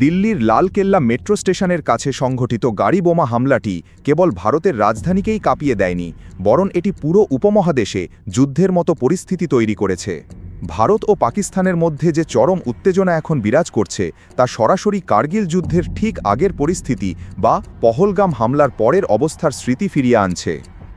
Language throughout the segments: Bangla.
দিল্লির লালকেল্লা মেট্রো স্টেশনের কাছে সংঘটিত গাড়ি বোমা হামলাটি কেবল ভারতের রাজধানীকেই কাঁপিয়ে দেয়নি, বরং এটি পুরো উপমহাদেশে যুদ্ধের মতো পরিস্থিতি তৈরি করেছে। ভারত ও পাকিস্তানের মধ্যে যে চরম উত্তেজনা এখন বিরাজ করছে, তা সরাসরি কার্গিল যুদ্ধের ঠিক আগের পরিস্থিতি বা পহলগাম হামলার পরের অবস্থার স্মৃতি ফিরিয়ে আনছে।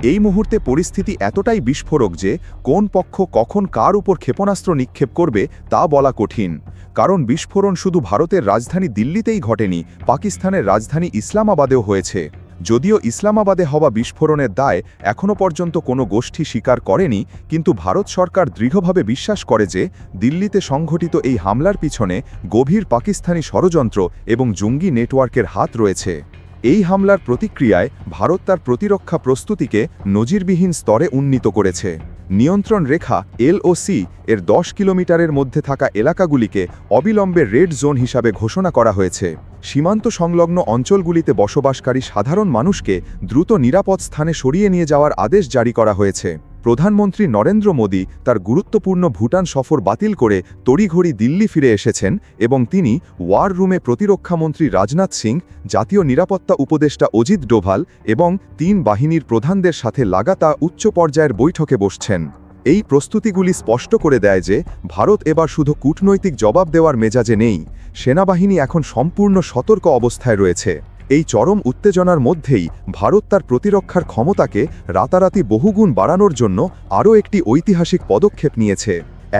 এই মুহূর্তে পরিস্থিতি এতটাই বিস্ফোরক যে কোন পক্ষ কখন কার উপর ক্ষেপণাস্ত্র নিক্ষেপ করবে তা বলা কঠিন। কারণ বিস্ফোরণ শুধু ভারতের রাজধানী দিল্লিতেই ঘটেনি, পাকিস্তানের রাজধানী ইসলামাবাদেও হয়েছে। যদিও ইসলামাবাদে হওয়া বিস্ফোরণের দায় এখনও পর্যন্ত কোনো গোষ্ঠী স্বীকার করেনি, কিন্তু ভারত সরকার দৃঢ়ভাবে বিশ্বাস করে যে দিল্লিতে সংঘটিত এই হামলার পিছনে গভীর পাকিস্তানি ষড়যন্ত্র এবং জঙ্গি নেটওয়ার্কের হাত রয়েছে। এই হামলার প্রতিক্রিয়ায় ভারত তার প্রতিরক্ষা প্রস্তুতিকে নজিরবিহীন স্তরে উন্নীত করেছে। নিয়ন্ত্রণ রেখা এলওসি এর দশ কিলোমিটারের মধ্যে থাকা এলাকাগুলিকে অবিলম্বে রেড জোন হিসাবে ঘোষণা করা হয়েছে। সীমান্ত সংলগ্ন অঞ্চলগুলিতে বসবাসকারী সাধারণ মানুষকে দ্রুত নিরাপদ স্থানে সরিয়ে নিয়ে যাওয়ার আদেশ জারি করা হয়েছে। প্রধানমন্ত্রী নরেন্দ্র মোদী তার গুরুত্বপূর্ণ ভুটান সফর বাতিল করে তড়িঘড়ি দিল্লি ফিরে এসেছেন এবং তিনি ওয়ার রুমে প্রতিরক্ষামন্ত্রী রাজনাথ সিং, জাতীয় নিরাপত্তা উপদেষ্টা অজিত ডোভাল এবং তিন বাহিনীর প্রধানদের সাথে লাগাতা উচ্চ পর্যায়ের বৈঠকে বসছেন। এই প্রস্তুতিগুলি স্পষ্ট করে দেয় যে, ভারত এবার শুধু কূটনৈতিক জবাব দেওয়ার মেজাজে নেই, সেনাবাহিনী এখন সম্পূর্ণ সতর্ক অবস্থায় রয়েছে। এই চরম উত্তেজনার মধ্যেই ভারত তার প্রতিরক্ষার ক্ষমতাকে রাতারাতি বহুগুণ বাড়ানোর জন্য আরও একটি ঐতিহাসিক পদক্ষেপ নিয়েছে।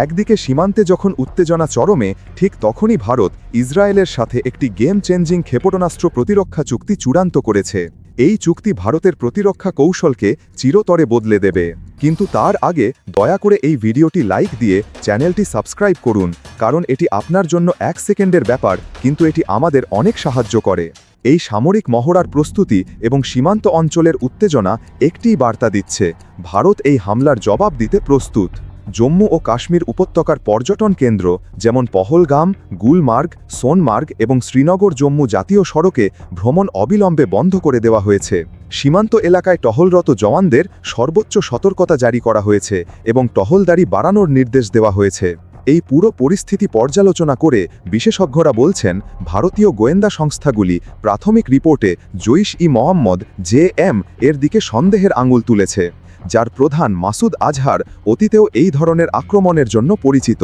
একদিকে সীমান্তে যখন উত্তেজনা চরমে, ঠিক তখনই ভারত ইসরায়েলের সাথে একটি গেম চেঞ্জিং ক্ষেপণাস্ত্র প্রতিরক্ষা চুক্তি চূড়ান্ত করেছে। এই চুক্তি ভারতের প্রতিরক্ষা কৌশলকে চিরতরে বদলে দেবে। কিন্তু তার আগে দয়া করে এই ভিডিওটি লাইক দিয়ে চ্যানেলটি সাবস্ক্রাইব করুন, কারণ এটি আপনার জন্য এক সেকেন্ডের ব্যাপার, কিন্তু এটি আমাদের অনেক সাহায্য করে। এই সামরিক মহড়ার প্রস্তুতি এবং সীমান্ত অঞ্চলের উত্তেজনা একটিই বার্তা দিচ্ছে, ভারত এই হামলার জবাব দিতে প্রস্তুত। জম্মু ও কাশ্মীর উপত্যকার পর্যটন কেন্দ্র, যেমন পহলগাম, গুলমার্গ, সোনমার্গ এবং শ্রীনগর জম্মু জাতীয় সড়কে ভ্রমণ অবিলম্বে বন্ধ করে দেওয়া হয়েছে। সীমান্ত এলাকায় টহলরত জওয়ানদের সর্বোচ্চ সতর্কতা জারি করা হয়েছে এবং টহলদারি বাড়ানোর নির্দেশ দেওয়া হয়েছে। এই পুরো পরিস্থিতি পর্যালোচনা করে বিশেষজ্ঞরা বলছেন, ভারতীয় গোয়েন্দা সংস্থাগুলি প্রাথমিক রিপোর্টে জৈশ ই মোহাম্মদ, জে এম, এর দিকে সন্দেহের আঙুল তুলেছে, যার প্রধান মাসুদ আজহার অতীতেও এই ধরনের আক্রমণের জন্য পরিচিত।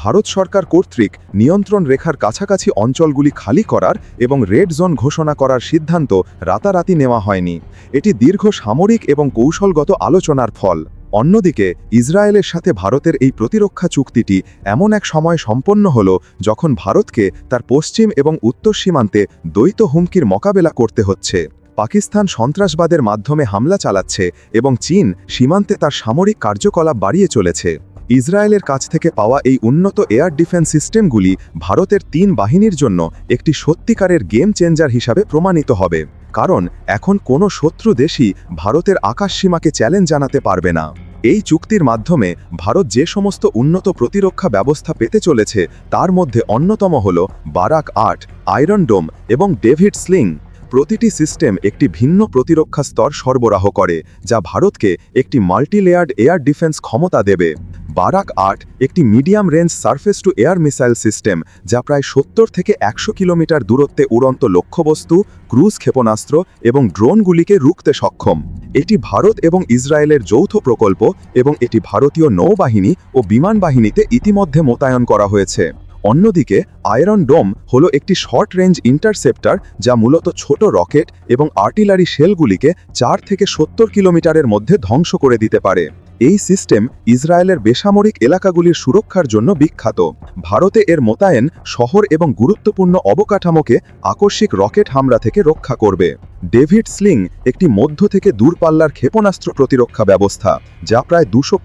ভারত সরকার কর্তৃক নিয়ন্ত্রণ রেখার কাছাকাছি অঞ্চলগুলি খালি করার এবং রেড জোন ঘোষণা করার সিদ্ধান্ত রাতারাতি নেওয়া হয়নি। এটি দীর্ঘ সামরিক এবং কৌশলগত আলোচনার ফল। অন্যদিকে, ইসরায়েলের সাথে ভারতের এই প্রতিরক্ষা চুক্তিটি এমন এক সময় সম্পন্ন হল যখন ভারতকে তার পশ্চিম এবং উত্তর সীমান্তে দ্বৈত হুমকির মোকাবেলা করতে হচ্ছে। পাকিস্তান সন্ত্রাসবাদের মাধ্যমে হামলা চালাচ্ছে এবং চীন সীমান্তে তার সামরিক কার্যকলাপ বাড়িয়ে চলেছে। ইসরায়েলের কাছ থেকে পাওয়া এই উন্নত এয়ার ডিফেন্স সিস্টেমগুলি ভারতের তিন বাহিনীর জন্য একটি সত্যিকারের গেম চেঞ্জার হিসাবে প্রমাণিত হবে। কারণ এখন কোনো শত্রু দেশই ভারতের আকাশসীমাকে চ্যালেঞ্জ জানাতে পারবে না। এই চুক্তির মাধ্যমে ভারত যে সমস্ত উন্নত প্রতিরক্ষা ব্যবস্থা পেতে চলেছে, তার মধ্যে অন্যতম হল বারাক আট, আয়রন ডোম এবং ডেভিড স্লিং। প্রতিটি সিস্টেম একটি ভিন্ন প্রতিরক্ষা স্তর সরবরাহ করে, যা ভারতকে একটি মাল্টিলেয়ার্ড এয়ার ডিফেন্স ক্ষমতা দেবে। বারাক আট একটি medium range surface to air missile system, যা প্রায় সত্তর থেকে একশো কিলোমিটার দূরত্বে উড়ন্ত লক্ষ্যবস্তু, ক্রুজ ক্ষেপণাস্ত্র এবং ড্রোনগুলিকে রুখতে সক্ষম। এটি ভারত এবং ইসরায়েলের যৌথ প্রকল্প এবং এটি ভারতীয় নৌবাহিনী ও বিমান বাহিনীতে ইতিমধ্যে মোতায়েন করা হয়েছে। অন্যদিকে, আয়রন ডোম হল একটি শর্ট রেঞ্জ ইন্টারসেপ্টার, যা মূলত ছোট রকেট এবং আর্টিলারি শেলগুলিকে চার থেকে সত্তর কিলোমিটারের মধ্যে ধ্বংস করে দিতে পারে। এই সিস্টেম ইসরায়েলের বেসামরিক এলাকাগুলির সুরক্ষার জন্য বিখ্যাত। ভারতে এর মোতায়েন শহর এবং গুরুত্বপূর্ণ অবকাঠামোকে আকস্মিক রকেট হামলা থেকে রক্ষা করবে। ডেভিড স্লিং একটি মধ্য থেকে দূরপাল্লার ক্ষেপণাস্ত্র প্রতিরক্ষা ব্যবস্থা, যা প্রায় দুশো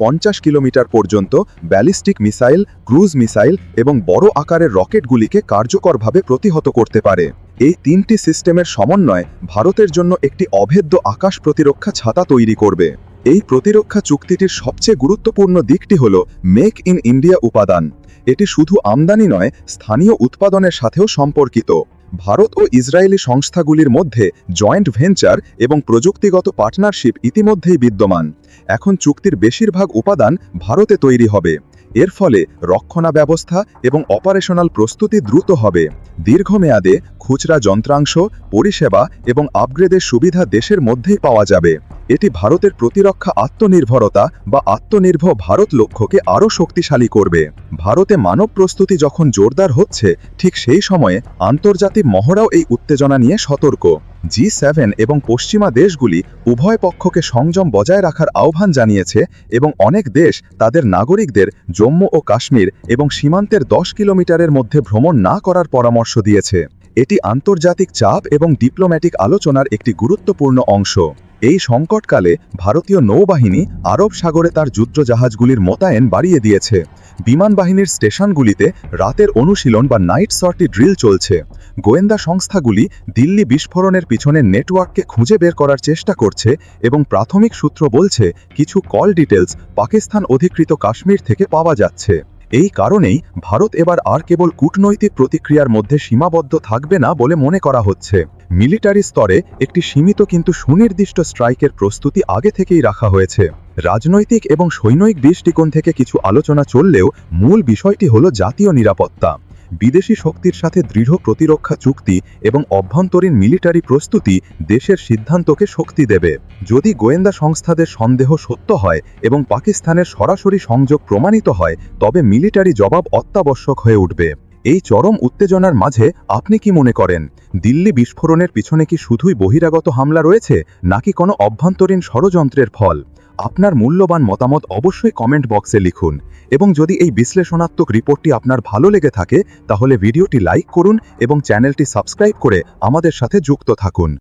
কিলোমিটার পর্যন্ত ব্যালিস্টিক মিসাইল, ক্রুজ মিসাইল এবং বড় আকারের রকেটগুলিকে কার্যকরভাবে প্রতিহত করতে পারে। এই তিনটি সিস্টেমের সমন্বয় ভারতের জন্য একটি অভেদ্য আকাশ প্রতিরক্ষা ছাতা তৈরি করবে। এই প্রতিরক্ষা চুক্তিটির সবচেয়ে গুরুত্বপূর্ণ দিকটি হল মেক ইন ইন্ডিয়া উপাদান। এটি শুধু আমদানি নয়, স্থানীয় উৎপাদনের সাথেও সম্পর্কিত। ভারত ও ইসরায়েলি সংস্থাগুলির মধ্যে জয়েন্ট ভেঞ্চার এবং প্রযুক্তিগত পার্টনারশিপ ইতিমধ্যেই বিদ্যমান। এখন চুক্তির বেশিরভাগ উপাদান ভারতে তৈরি হবে। এর ফলে রক্ষণা ব্যবস্থা এবং অপারেশনাল প্রস্তুতি দ্রুত হবে। দীর্ঘমেয়াদে খুচরা যন্ত্রাংশ, পরিষেবা এবং আপগ্রেডের সুবিধা দেশের মধ্যেই পাওয়া যাবে। এটি ভারতের প্রতিরক্ষা আত্মনির্ভরতা বা আত্মনির্ভর ভারত লক্ষ্যকে আরও শক্তিশালী করবে। ভারতে মানব প্রস্তুতি যখন জোরদার হচ্ছে, ঠিক সেই সময়ে আন্তর্জাতিক মহড়াও এই উত্তেজনা নিয়ে সতর্ক। জি সেভেন এবং পশ্চিমা দেশগুলি উভয় পক্ষকে সংযম বজায় রাখার আহ্বান জানিয়েছে এবং অনেক দেশ তাদের নাগরিকদের জম্মু ও কাশ্মীর এবং সীমান্তের দশ কিলোমিটারের মধ্যে ভ্রমণ না করার পরামর্শ দিয়েছে। এটি আন্তর্জাতিক চাপ এবং ডিপ্লোম্যাটিক আলোচনার একটি গুরুত্বপূর্ণ অংশ। এই সংকটকালে ভারতীয় নৌবাহিনী আরব সাগরে তার যুদ্ধজাহাজগুলির মোতায়েন বাড়িয়ে দিয়েছে। বিমান বাহিনীর স্টেশনগুলিতে রাতের অনুশীলন বা নাইট সর্টি ড্রিল চলছে। গোয়েন্দা সংস্থাগুলি দিল্লি বিস্ফোরণের পিছনে নেটওয়ার্ককে খুঁজে বের করার চেষ্টা করছে এবং প্রাথমিক সূত্র বলছে, কিছু কল ডিটেলস পাকিস্তান অধিকৃত কাশ্মীর থেকে পাওয়া যাচ্ছে। এই কারণেই ভারত এবার আর কেবল কূটনৈতিক প্রতিক্রিয়ার মধ্যে সীমাবদ্ধ থাকবে না বলে মনে করা হচ্ছে। মিলিটারি স্তরে একটি সীমিত কিন্তু সুনির্দিষ্ট স্ট্রাইকের প্রস্তুতি আগে থেকেই রাখা হয়েছে। রাজনৈতিক এবং সৈনিক দৃষ্টিকোণ থেকে কিছু আলোচনা চললেও মূল বিষয়টি হল জাতীয় নিরাপত্তা। বিদেশি শক্তির সাথে দৃঢ় প্রতিরক্ষা চুক্তি এবং অভ্যন্তরীণ মিলিটারি প্রস্তুতি দেশের সিদ্ধান্তকে শক্তি দেবে। যদি গোয়েন্দা সংস্থাদের সন্দেহ সত্য হয় এবং পাকিস্তানের সরাসরি সংযোগ প্রমাণিত হয়, তবে মিলিটারি জবাব অত্যাবশ্যক হয়ে উঠবে। এই চরম উত্তেজনার মাঝে আপনি কি মনে করেন, দিল্লি বিস্ফোরণের পিছনে কি শুধুই বহিরাগত হামলা রয়েছে, নাকি কোনো অভ্যন্তরীণ ষড়যন্ত্রের ফল? আপনার মূল্যবান মতামত অবশ্যই কমেন্ট বক্সে লিখুন। এবং যদি এই বিশ্লেষণাত্মক রিপোর্টটি আপনার ভালো লেগে থাকে, তাহলে ভিডিওটি লাইক করুন এবং চ্যানেলটি সাবস্ক্রাইব করে আমাদের সাথে যুক্ত থাকুন।